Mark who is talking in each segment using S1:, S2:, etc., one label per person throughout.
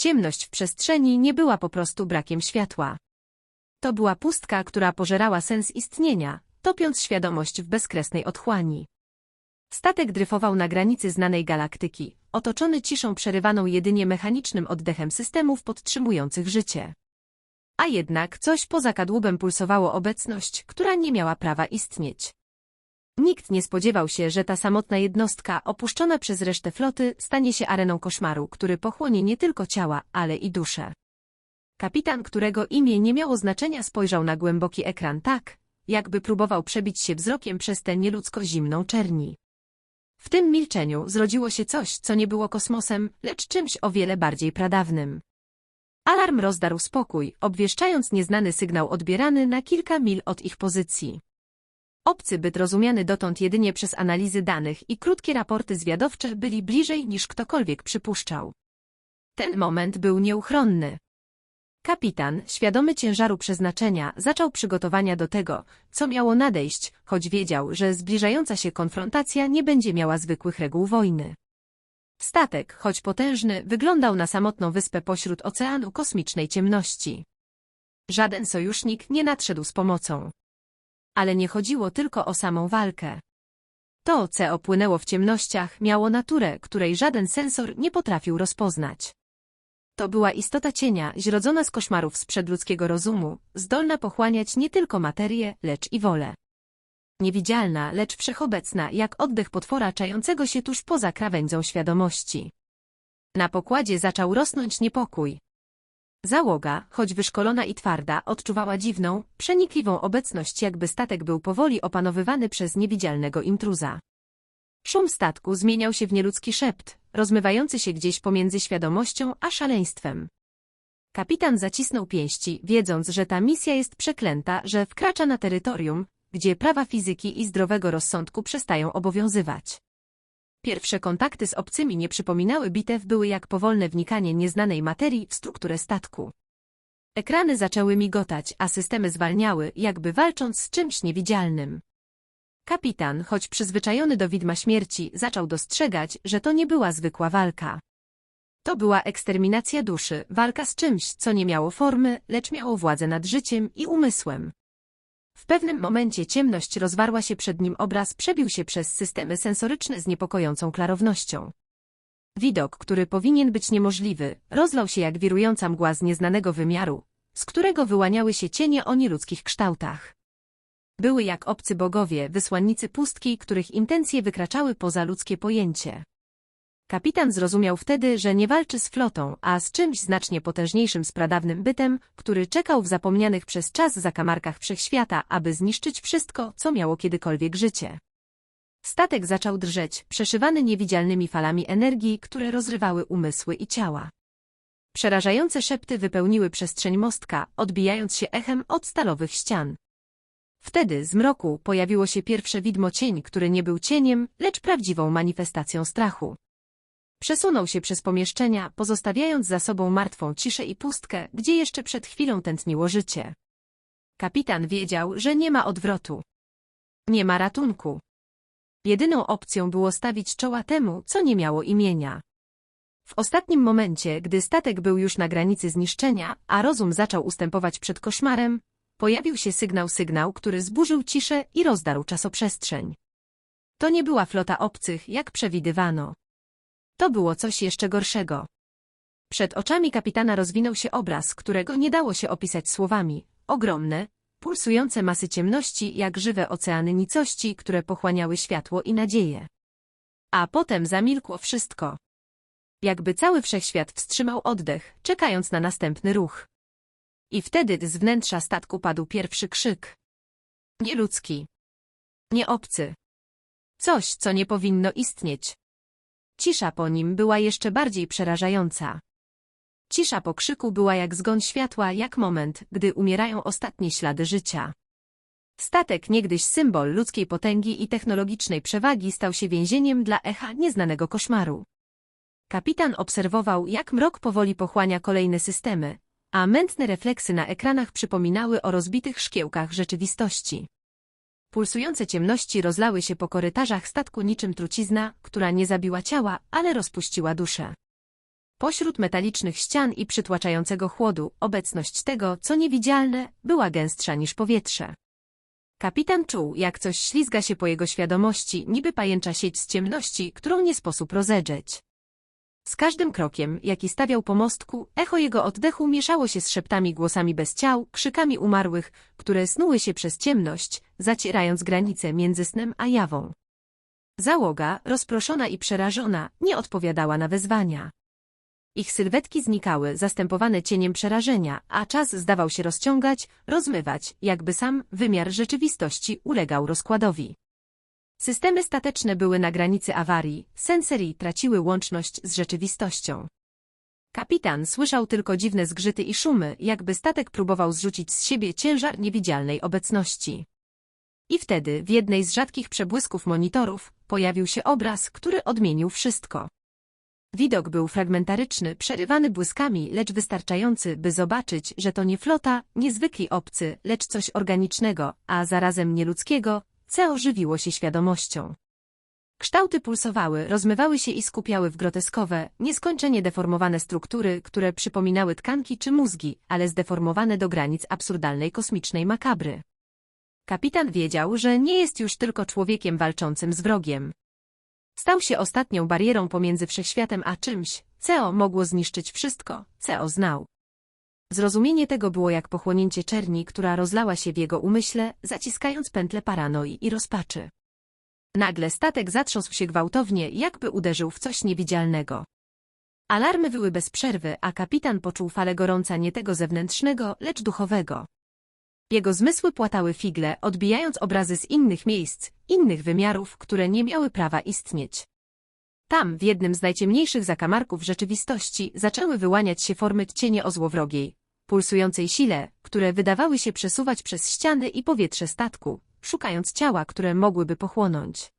S1: Ciemność w przestrzeni nie była po prostu brakiem światła. To była pustka, która pożerała sens istnienia, topiąc świadomość w bezkresnej otchłani. Statek dryfował na granicy znanej galaktyki, otoczony ciszą przerywaną jedynie mechanicznym oddechem systemów podtrzymujących życie. A jednak coś poza kadłubem pulsowało obecność, która nie miała prawa istnieć. Nikt nie spodziewał się, że ta samotna jednostka, opuszczona przez resztę floty, stanie się areną koszmaru, który pochłonie nie tylko ciała, ale i duszę. Kapitan, którego imię nie miało znaczenia, spojrzał na głęboki ekran tak, jakby próbował przebić się wzrokiem przez tę nieludzko zimną czerni. W tym milczeniu zrodziło się coś, co nie było kosmosem, lecz czymś o wiele bardziej pradawnym. Alarm rozdarł spokój, obwieszczając nieznany sygnał odbierany na kilka mil od ich pozycji. Obcy byt rozumiany dotąd jedynie przez analizy danych i krótkie raporty zwiadowcze byli bliżej niż ktokolwiek przypuszczał. Ten moment był nieuchronny. Kapitan, świadomy ciężaru przeznaczenia, zaczął przygotowania do tego, co miało nadejść, choć wiedział, że zbliżająca się konfrontacja nie będzie miała zwykłych reguł wojny. Statek, choć potężny, wyglądał na samotną wyspę pośród oceanu kosmicznej ciemności. Żaden sojusznik nie nadszedł z pomocą. Ale nie chodziło tylko o samą walkę. To, co opłynęło w ciemnościach, miało naturę, której żaden sensor nie potrafił rozpoznać. To była istota cienia, zrodzona z koszmarów sprzed ludzkiego rozumu, zdolna pochłaniać nie tylko materię, lecz i wolę. Niewidzialna, lecz wszechobecna, jak oddech potwora czającego się tuż poza krawędzią świadomości. Na pokładzie zaczął rosnąć niepokój. Załoga, choć wyszkolona i twarda, odczuwała dziwną, przenikliwą obecność, jakby statek był powoli opanowywany przez niewidzialnego intruza. Szum statku zmieniał się w nieludzki szept, rozmywający się gdzieś pomiędzy świadomością a szaleństwem. Kapitan zacisnął pięści, wiedząc, że ta misja jest przeklęta, że wkracza na terytorium, gdzie prawa fizyki i zdrowego rozsądku przestają obowiązywać. Pierwsze kontakty z obcymi nie przypominały bitew, były jak powolne wnikanie nieznanej materii w strukturę statku. Ekrany zaczęły migotać, a systemy zwalniały, jakby walcząc z czymś niewidzialnym. Kapitan, choć przyzwyczajony do widma śmierci, zaczął dostrzegać, że to nie była zwykła walka. To była eksterminacja duszy, walka z czymś, co nie miało formy, lecz miało władzę nad życiem i umysłem. W pewnym momencie ciemność rozwarła się przed nim obraz przebił się przez systemy sensoryczne z niepokojącą klarownością. Widok, który powinien być niemożliwy, rozlał się jak wirująca mgła z nieznanego wymiaru, z którego wyłaniały się cienie o nieludzkich kształtach. Były jak obcy bogowie, wysłannicy pustki, których intencje wykraczały poza ludzkie pojęcie. Kapitan zrozumiał wtedy, że nie walczy z flotą, a z czymś znacznie potężniejszym z pradawnym bytem, który czekał w zapomnianych przez czas zakamarkach wszechświata, aby zniszczyć wszystko, co miało kiedykolwiek życie. Statek zaczął drżeć, przeszywany niewidzialnymi falami energii, które rozrywały umysły i ciała. Przerażające szepty wypełniły przestrzeń mostka, odbijając się echem od stalowych ścian. Wtedy z mroku pojawiło się pierwsze widmo cień, który nie był cieniem, lecz prawdziwą manifestacją strachu. Przesunął się przez pomieszczenia, pozostawiając za sobą martwą ciszę i pustkę, gdzie jeszcze przed chwilą tętniło życie. Kapitan wiedział, że nie ma odwrotu. Nie ma ratunku. Jedyną opcją było stawić czoła temu, co nie miało imienia. W ostatnim momencie, gdy statek był już na granicy zniszczenia, a rozum zaczął ustępować przed koszmarem, pojawił się sygnał sygnał, który zburzył ciszę i rozdarł czasoprzestrzeń. To nie była flota obcych, jak przewidywano. To było coś jeszcze gorszego. Przed oczami kapitana rozwinął się obraz, którego nie dało się opisać słowami. Ogromne, pulsujące masy ciemności, jak żywe oceany nicości, które pochłaniały światło i nadzieję. A potem zamilkło wszystko. Jakby cały wszechświat wstrzymał oddech, czekając na następny ruch. I wtedy z wnętrza statku padł pierwszy krzyk. Nieludzki. Nie obcy. Coś, co nie powinno istnieć. Cisza po nim była jeszcze bardziej przerażająca. Cisza po krzyku była jak zgon światła, jak moment, gdy umierają ostatnie ślady życia. Statek, niegdyś symbol ludzkiej potęgi i technologicznej przewagi, stał się więzieniem dla echa nieznanego koszmaru. Kapitan obserwował, jak mrok powoli pochłania kolejne systemy, a mętne refleksy na ekranach przypominały o rozbitych szkiełkach rzeczywistości. Pulsujące ciemności rozlały się po korytarzach statku niczym trucizna, która nie zabiła ciała, ale rozpuściła duszę. Pośród metalicznych ścian i przytłaczającego chłodu, obecność tego, co niewidzialne, była gęstsza niż powietrze. Kapitan czuł, jak coś ślizga się po jego świadomości, niby pajęcza sieć z ciemności, którą nie sposób rozedrzeć. Z każdym krokiem, jaki stawiał po mostku, echo jego oddechu mieszało się z szeptami głosami bez ciał, krzykami umarłych, które snuły się przez ciemność, zacierając granice między snem a jawą. Załoga, rozproszona i przerażona, nie odpowiadała na wezwania. Ich sylwetki znikały, zastępowane cieniem przerażenia, a czas zdawał się rozciągać, rozmywać, jakby sam wymiar rzeczywistości ulegał rozkładowi. Systemy stateczne były na granicy awarii, sensery traciły łączność z rzeczywistością. Kapitan słyszał tylko dziwne zgrzyty i szumy, jakby statek próbował zrzucić z siebie ciężar niewidzialnej obecności. I wtedy, w jednej z rzadkich przebłysków monitorów, pojawił się obraz, który odmienił wszystko. Widok był fragmentaryczny, przerywany błyskami, lecz wystarczający, by zobaczyć, że to nie flota, niezwykli obcy, lecz coś organicznego, a zarazem nieludzkiego, co ożywiło się świadomością. Kształty pulsowały, rozmywały się i skupiały w groteskowe, nieskończenie deformowane struktury, które przypominały tkanki czy mózgi, ale zdeformowane do granic absurdalnej kosmicznej makabry. Kapitan wiedział, że nie jest już tylko człowiekiem walczącym z wrogiem. Stał się ostatnią barierą pomiędzy wszechświatem a czymś, co mogło zniszczyć wszystko, co znał. Zrozumienie tego było jak pochłonięcie czerni, która rozlała się w jego umyśle, zaciskając pętle paranoi i rozpaczy. Nagle statek zatrząsł się gwałtownie, jakby uderzył w coś niewidzialnego. Alarmy wyły bez przerwy, a kapitan poczuł falę gorąca nie tego zewnętrznego, lecz duchowego. Jego zmysły płatały figle, odbijając obrazy z innych miejsc, innych wymiarów, które nie miały prawa istnieć. Tam, w jednym z najciemniejszych zakamarków rzeczywistości, zaczęły wyłaniać się formy cienie o złowrogiej, pulsującej sile, które wydawały się przesuwać przez ściany i powietrze statku, szukając ciała, które mogłyby pochłonąć.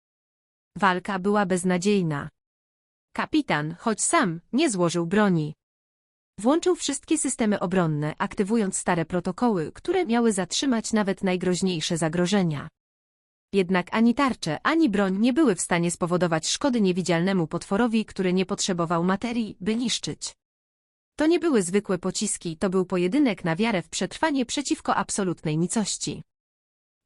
S1: Walka była beznadziejna. Kapitan, choć sam, nie złożył broni. Włączył wszystkie systemy obronne, aktywując stare protokoły, które miały zatrzymać nawet najgroźniejsze zagrożenia. Jednak ani tarcze, ani broń nie były w stanie spowodować szkody niewidzialnemu potworowi, który nie potrzebował materii, by niszczyć. To nie były zwykłe pociski, to był pojedynek na wiarę w przetrwanie przeciwko absolutnej nicości.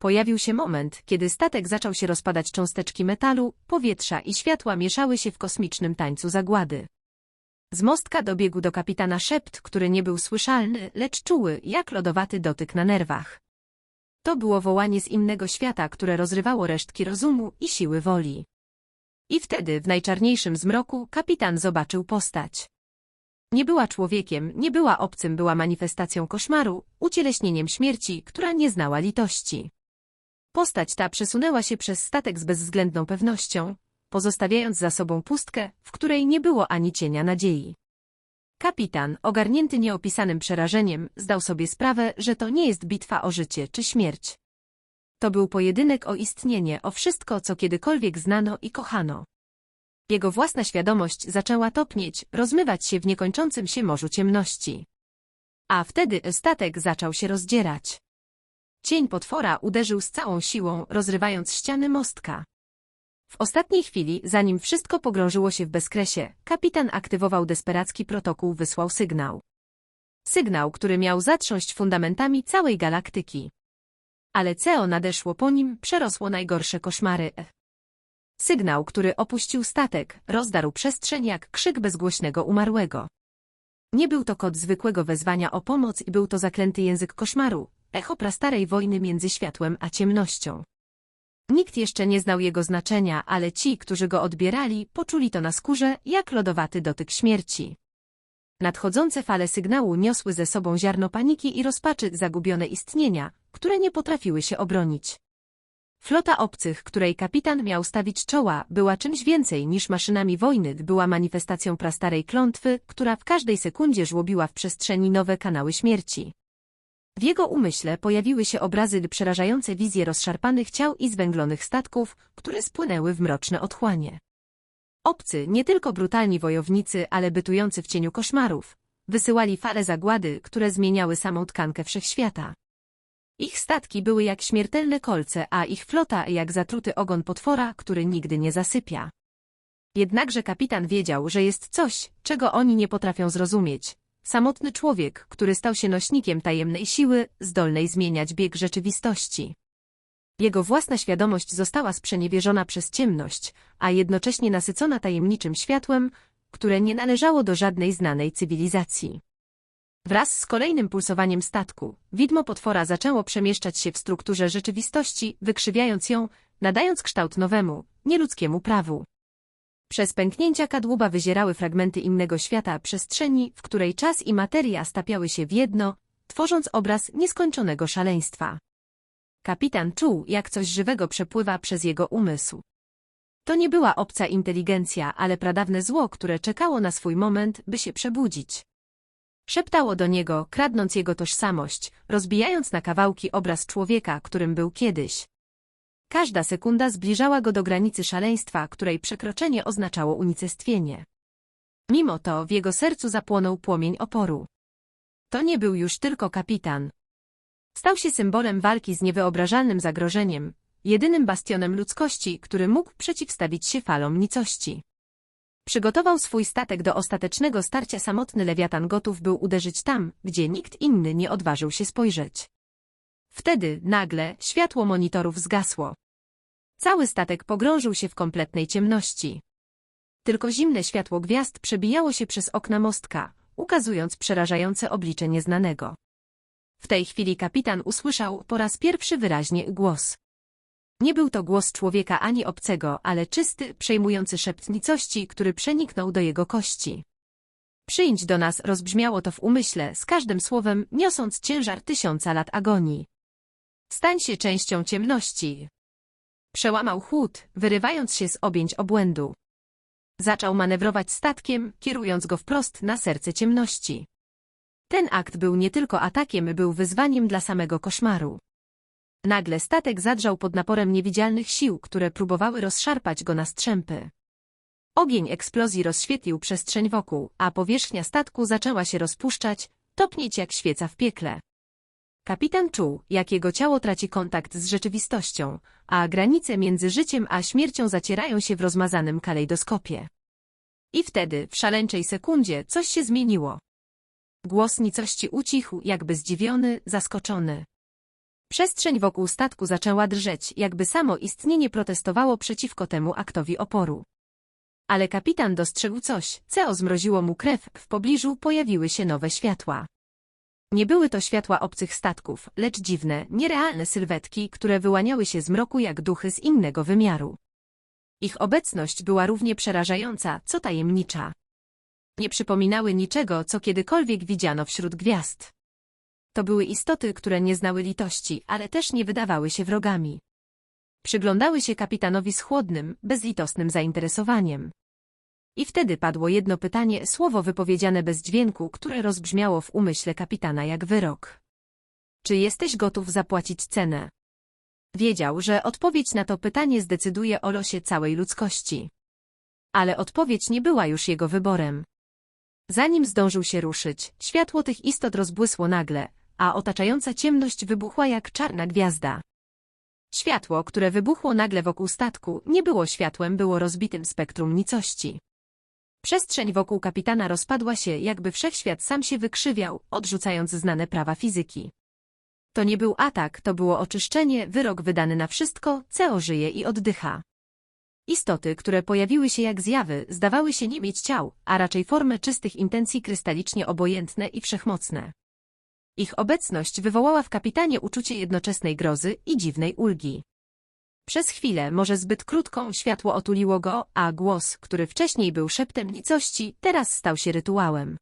S1: Pojawił się moment, kiedy statek zaczął się rozpadać cząsteczki metalu, powietrza i światła mieszały się w kosmicznym tańcu zagłady. Z mostka dobiegł do kapitana szept, który nie był słyszalny, lecz czuły, jak lodowaty dotyk na nerwach. To było wołanie z innego świata, które rozrywało resztki rozumu i siły woli. I wtedy, w najczarniejszym zmroku, kapitan zobaczył postać. Nie była człowiekiem, nie była obcym, była manifestacją koszmaru, ucieleśnieniem śmierci, która nie znała litości. Postać ta przesunęła się przez statek z bezwzględną pewnością, pozostawiając za sobą pustkę, w której nie było ani cienia nadziei. Kapitan, ogarnięty nieopisanym przerażeniem, zdał sobie sprawę, że to nie jest bitwa o życie czy śmierć. To był pojedynek o istnienie, o wszystko, co kiedykolwiek znano i kochano. Jego własna świadomość zaczęła topnieć, rozmywać się w niekończącym się morzu ciemności. A wtedy statek zaczął się rozdzierać. Cień potwora uderzył z całą siłą, rozrywając ściany mostka. W ostatniej chwili, zanim wszystko pogrążyło się w bezkresie, kapitan aktywował desperacki protokół wysłał sygnał. Sygnał, który miał zatrząść fundamentami całej galaktyki. Ale CEO nadeszło po nim, przerosło najgorsze koszmary. Sygnał, który opuścił statek, rozdarł przestrzeń jak krzyk bezgłośnego umarłego. Nie był to kod zwykłego wezwania o pomoc i był to zaklęty język koszmaru, echo prastarej wojny między światłem a ciemnością. Nikt jeszcze nie znał jego znaczenia, ale ci, którzy go odbierali, poczuli to na skórze, jak lodowaty dotyk śmierci. Nadchodzące fale sygnału niosły ze sobą ziarno paniki i rozpaczy zagubione istnienia, które nie potrafiły się obronić. Flota obcych, której kapitan miał stawić czoła, była czymś więcej niż maszynami wojny, była manifestacją prastarej klątwy, która w każdej sekundzie żłobiła w przestrzeni nowe kanały śmierci. W jego umyśle pojawiły się obrazy przerażające wizje rozszarpanych ciał i zwęglonych statków, które spłynęły w mroczne otchłanie. Obcy, nie tylko brutalni wojownicy, ale bytujący w cieniu koszmarów, wysyłali fale zagłady, które zmieniały samą tkankę wszechświata. Ich statki były jak śmiertelne kolce, a ich flota jak zatruty ogon potwora, który nigdy nie zasypia. Jednakże kapitan wiedział, że jest coś, czego oni nie potrafią zrozumieć. Samotny człowiek, który stał się nośnikiem tajemnej siły, zdolnej zmieniać bieg rzeczywistości. Jego własna świadomość została sprzeniewierzona przez ciemność, a jednocześnie nasycona tajemniczym światłem, które nie należało do żadnej znanej cywilizacji. Wraz z kolejnym pulsowaniem statku, widmo potwora zaczęło przemieszczać się w strukturze rzeczywistości, wykrzywiając ją, nadając kształt nowemu, nieludzkiemu prawu. Przez pęknięcia kadłuba wyzierały fragmenty innego świata przestrzeni, w której czas i materia stapiały się w jedno, tworząc obraz nieskończonego szaleństwa. Kapitan czuł, jak coś żywego przepływa przez jego umysł. To nie była obca inteligencja, ale pradawne zło, które czekało na swój moment, by się przebudzić. Szeptało do niego, kradnąc jego tożsamość, rozbijając na kawałki obraz człowieka, którym był kiedyś. Każda sekunda zbliżała go do granicy szaleństwa, której przekroczenie oznaczało unicestwienie. Mimo to w jego sercu zapłonął płomień oporu. To nie był już tylko kapitan. Stał się symbolem walki z niewyobrażalnym zagrożeniem, jedynym bastionem ludzkości, który mógł przeciwstawić się falom nicości. Przygotował swój statek do ostatecznego starcia samotny lewiatan gotów był uderzyć tam, gdzie nikt inny nie odważył się spojrzeć. Wtedy, nagle, światło monitorów zgasło. Cały statek pogrążył się w kompletnej ciemności. Tylko zimne światło gwiazd przebijało się przez okna mostka, ukazując przerażające oblicze nieznanego. W tej chwili kapitan usłyszał po raz pierwszy wyraźnie głos. Nie był to głos człowieka ani obcego, ale czysty, przejmujący szept nicości, który przeniknął do jego kości. Przyjdź do nas rozbrzmiało to w umyśle, z każdym słowem niosąc ciężar tysiąca lat agonii. Stań się częścią ciemności. Przełamał chłód, wyrywając się z objęć obłędu. Zaczął manewrować statkiem, kierując go wprost na serce ciemności. Ten akt był nie tylko atakiem, był wyzwaniem dla samego koszmaru. Nagle statek zadrżał pod naporem niewidzialnych sił, które próbowały rozszarpać go na strzępy. Ogień eksplozji rozświetlił przestrzeń wokół, a powierzchnia statku zaczęła się rozpuszczać, topnieć jak świeca w piekle. Kapitan czuł, jak jego ciało traci kontakt z rzeczywistością, a granice między życiem a śmiercią zacierają się w rozmazanym kalejdoskopie. I wtedy, w szaleńczej sekundzie, coś się zmieniło. Głos nicości ucichł, jakby zdziwiony, zaskoczony. Przestrzeń wokół statku zaczęła drżeć, jakby samo istnienie protestowało przeciwko temu aktowi oporu. Ale kapitan dostrzegł coś, co zmroziło mu krew, w pobliżu pojawiły się nowe światła. Nie były to światła obcych statków, lecz dziwne, nierealne sylwetki, które wyłaniały się z mroku jak duchy z innego wymiaru. Ich obecność była równie przerażająca, co tajemnicza. Nie przypominały niczego, co kiedykolwiek widziano wśród gwiazd. To były istoty, które nie znały litości, ale też nie wydawały się wrogami. Przyglądały się kapitanowi z chłodnym, bezlitosnym zainteresowaniem. I wtedy padło jedno pytanie, słowo wypowiedziane bez dźwięku, które rozbrzmiało w umyśle kapitana jak wyrok. Czy jesteś gotów zapłacić cenę? Wiedział, że odpowiedź na to pytanie zdecyduje o losie całej ludzkości. Ale odpowiedź nie była już jego wyborem. Zanim zdążył się ruszyć, światło tych istot rozbłysło nagle, a otaczająca ciemność wybuchła jak czarna gwiazda. Światło, które wybuchło nagle wokół statku, nie było światłem, było rozbitym spektrum nicości. Przestrzeń wokół kapitana rozpadła się, jakby wszechświat sam się wykrzywiał, odrzucając znane prawa fizyki. To nie był atak, to było oczyszczenie, wyrok wydany na wszystko, co żyje i oddycha. Istoty, które pojawiły się jak zjawy, zdawały się nie mieć ciał, a raczej formę czystych intencji krystalicznie obojętne i wszechmocne. Ich obecność wywołała w kapitanie uczucie jednoczesnej grozy i dziwnej ulgi. Przez chwilę, może zbyt krótką, światło otuliło go, a głos, który wcześniej był szeptem nicości, teraz stał się rytuałem.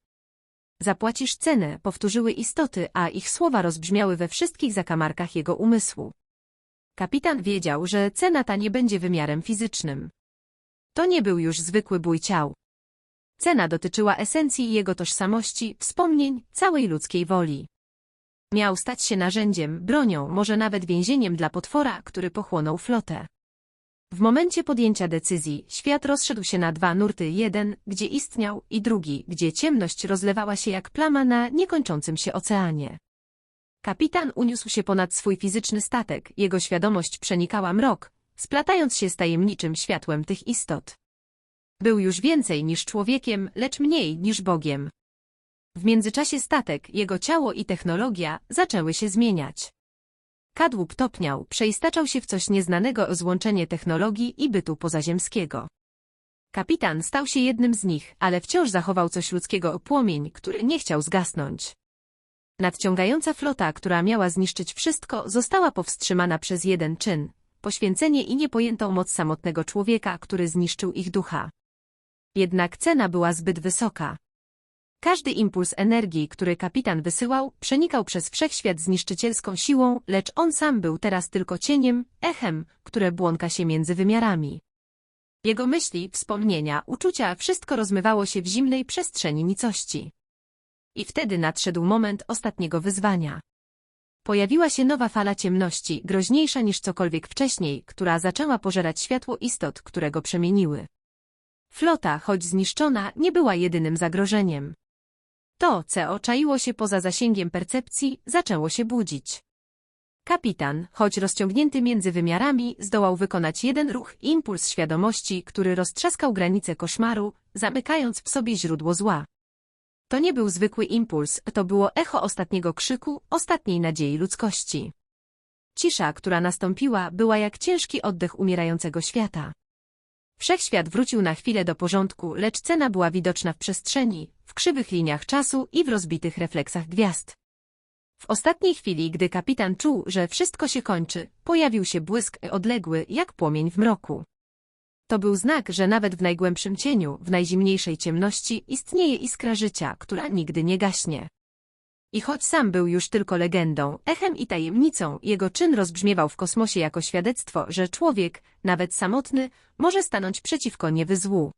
S1: Zapłacisz cenę, powtórzyły istoty, a ich słowa rozbrzmiały we wszystkich zakamarkach jego umysłu. Kapitan wiedział, że cena ta nie będzie wymiarem fizycznym. To nie był już zwykły bój ciał. Cena dotyczyła esencji jego tożsamości, wspomnień, całej ludzkiej woli. Miał stać się narzędziem, bronią, może nawet więzieniem dla potwora, który pochłonął flotę. W momencie podjęcia decyzji świat rozszedł się na dwa nurty, jeden, gdzie istniał, i drugi, gdzie ciemność rozlewała się jak plama na niekończącym się oceanie. Kapitan uniósł się ponad swój fizyczny statek, jego świadomość przenikała mrok, splatając się z tajemniczym światłem tych istot. Był już więcej niż człowiekiem, lecz mniej niż Bogiem. W międzyczasie statek, jego ciało i technologia zaczęły się zmieniać. Kadłub topniał, przeistaczał się w coś nieznanego o złączenie technologii i bytu pozaziemskiego. Kapitan stał się jednym z nich, ale wciąż zachował coś ludzkiego płomień, który nie chciał zgasnąć. Nadciągająca flota, która miała zniszczyć wszystko, została powstrzymana przez jeden czyn – poświęcenie i niepojętą moc samotnego człowieka, który zniszczył ich ducha. Jednak cena była zbyt wysoka. Każdy impuls energii, który kapitan wysyłał, przenikał przez wszechświat zniszczycielską siłą, lecz on sam był teraz tylko cieniem, echem, które błąka się między wymiarami. Jego myśli, wspomnienia, uczucia, wszystko rozmywało się w zimnej przestrzeni nicości. I wtedy nadszedł moment ostatniego wyzwania. Pojawiła się nowa fala ciemności, groźniejsza niż cokolwiek wcześniej, która zaczęła pożerać światło istot, które go przemieniły. Flota, choć zniszczona, nie była jedynym zagrożeniem. To, co czaiło się poza zasięgiem percepcji, zaczęło się budzić. Kapitan, choć rozciągnięty między wymiarami, zdołał wykonać jeden ruch, impuls świadomości, który roztrzaskał granice koszmaru, zamykając w sobie źródło zła. To nie był zwykły impuls, to było echo ostatniego krzyku, ostatniej nadziei ludzkości. Cisza, która nastąpiła, była jak ciężki oddech umierającego świata. Wszechświat wrócił na chwilę do porządku, lecz cena była widoczna w przestrzeni, w krzywych liniach czasu i w rozbitych refleksach gwiazd. W ostatniej chwili, gdy kapitan czuł, że wszystko się kończy, pojawił się błysk odległy, jak płomień w mroku. To był znak, że nawet w najgłębszym cieniu, w najzimniejszej ciemności istnieje iskra życia, która nigdy nie gaśnie. I choć sam był już tylko legendą, echem i tajemnicą, jego czyn rozbrzmiewał w kosmosie jako świadectwo, że człowiek, nawet samotny, może stanąć przeciwko niewyzłu.